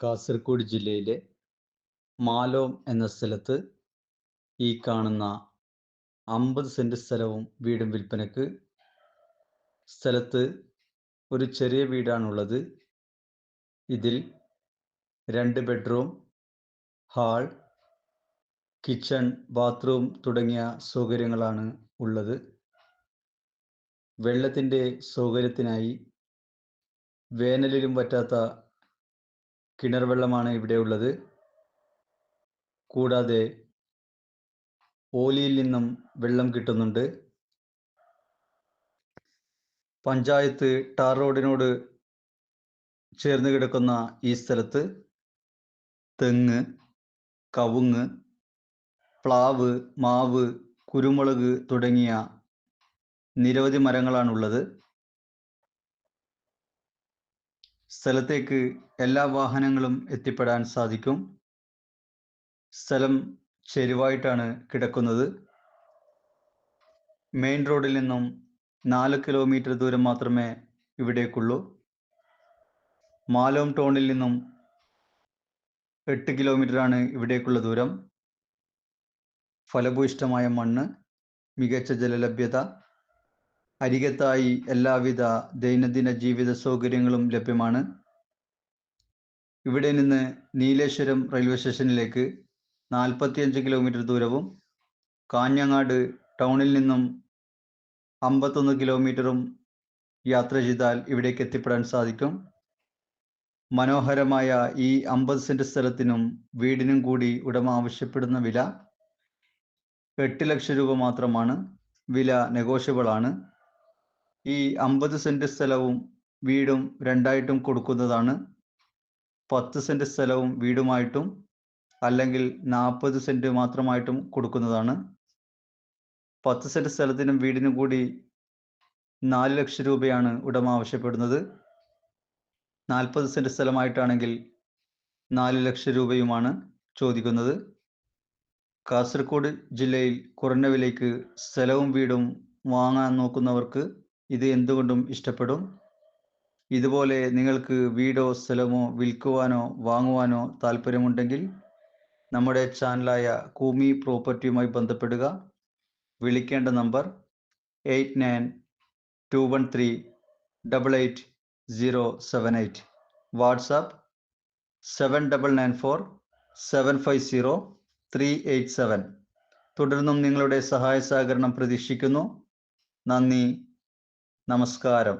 കാസർഗോഡ് ജില്ലയിലെ മാലോം എന്ന സ്ഥലത്ത് ഈ കാണുന്ന അമ്പത് സെന്റ് സ്ഥലവും വീടും വിൽപ്പനക്ക് സ്ഥലത്ത് ഒരു ചെറിയ വീടാണുള്ളത്. ഇതിൽ രണ്ട് ബെഡ്റൂം ഹാൾ കിച്ചൺ ബാത്റൂം തുടങ്ങിയ സൗകര്യങ്ങളാണ് ഉള്ളത്. വെള്ളത്തിന്റെ സൗകര്യത്തിനായി വേനലിലും പറ്റാത്ത കിണർ വെള്ളമാണ് ഇവിടെ ഉള്ളത്. കൂടാതെ ഓലിയിൽ നിന്നും വെള്ളം കിട്ടുന്നുണ്ട്. പഞ്ചായത്ത് ടാർ റോഡിനോട് ചേർന്ന് കിടക്കുന്ന ഈ സ്ഥലത്ത് തെങ്ങ് കവുങ്ങ് പ്ലാവ് മാവ് കുരുമുളക് തുടങ്ങിയ നിരവധി മരങ്ങളാണുള്ളത്. സ്ഥലത്തേക്ക് എല്ലാ വാഹനങ്ങളും എത്തിപ്പെടാൻ സാധിക്കും. സ്ഥലം ചെരുവായിട്ടാണ് കിടക്കുന്നത്. മെയിൻ റോഡിൽ നിന്നും നാല് കിലോമീറ്റർ ദൂരം മാത്രമേ ഇവിടേക്കുള്ളൂ. മാലോം ടൗണിൽ നിന്നും എട്ട് കിലോമീറ്ററാണ് ഇവിടേക്കുള്ള ദൂരം. ഫലഭൂയിഷ്ടമായ മണ്ണ് മികച്ച ജലലഭ്യത അരികത്തായി എല്ലാവിധ ദൈനംദിന ജീവിത സൗകര്യങ്ങളും ലഭ്യമാണ്. ഇവിടെ നിന്ന് നീലേശ്വരം റെയിൽവേ സ്റ്റേഷനിലേക്ക് നാൽപ്പത്തിയഞ്ച് കിലോമീറ്റർ ദൂരവും കാഞ്ഞങ്ങാട് ടൗണിൽ നിന്നും അമ്പത്തൊന്ന് കിലോമീറ്ററും യാത്ര ചെയ്താൽ ഇവിടേക്ക് എത്തിപ്പെടാൻ സാധിക്കും. മനോഹരമായ ഈ അമ്പത് സെന്റ് സ്ഥലത്തിനും വീടിനും കൂടി ഉടമ ആവശ്യപ്പെടുന്ന വില എട്ട് ലക്ഷം രൂപ മാത്രമാണ്. വില നെഗോഷ്യബിൾ ആണ് ഈ അമ്പത് സെന്റ് സ്ഥലവും വീടും രണ്ടായിട്ടും കൊടുക്കുന്നതാണ്. പത്ത് സെന്റ് സ്ഥലവും വീടുമായിട്ടും അല്ലെങ്കിൽ നാൽപ്പത് സെന്റ് മാത്രമായിട്ടും കൊടുക്കുന്നതാണ്. പത്ത് സെന്റ് സ്ഥലത്തിനും വീടിനും കൂടി നാല് ലക്ഷം രൂപയാണ് ഉടമ ആവശ്യപ്പെടുന്നത്. നാൽപ്പത് സെന്റ് സ്ഥലമായിട്ടാണെങ്കിൽ നാല് ലക്ഷം രൂപയുമാണ് ചോദിക്കുന്നത്. കാസർഗോഡ് ജില്ലയിൽ കുറഞ്ഞ വിലയ്ക്ക് സ്ഥലവും വീടും വാങ്ങാൻ നോക്കുന്നവർക്ക് ഇത് എന്തുകൊണ്ടും ഇഷ്ടപ്പെടും? ഇതുപോലെ നിങ്ങൾക്ക് വീടോ സ്ഥലമോ വിൽക്കുവാനോ വാങ്ങുവാനോ താല്പര്യമുണ്ടെങ്കിൽ നമ്മുടെ ചാനലായ കൂമി പ്രോപ്പർട്ടിയുമായി ബന്ധപ്പെടുക. വിളിക്കേണ്ട number eight nine two one three double eight zero seven eight. WhatsApp seven double nine four seven five zero three eight seven. തുടർന്നും നിങ്ങളുടെ സഹായ സഹകരണം പ്രതീക്ഷിക്കുന്നു. നന്ദി. Namaskaram.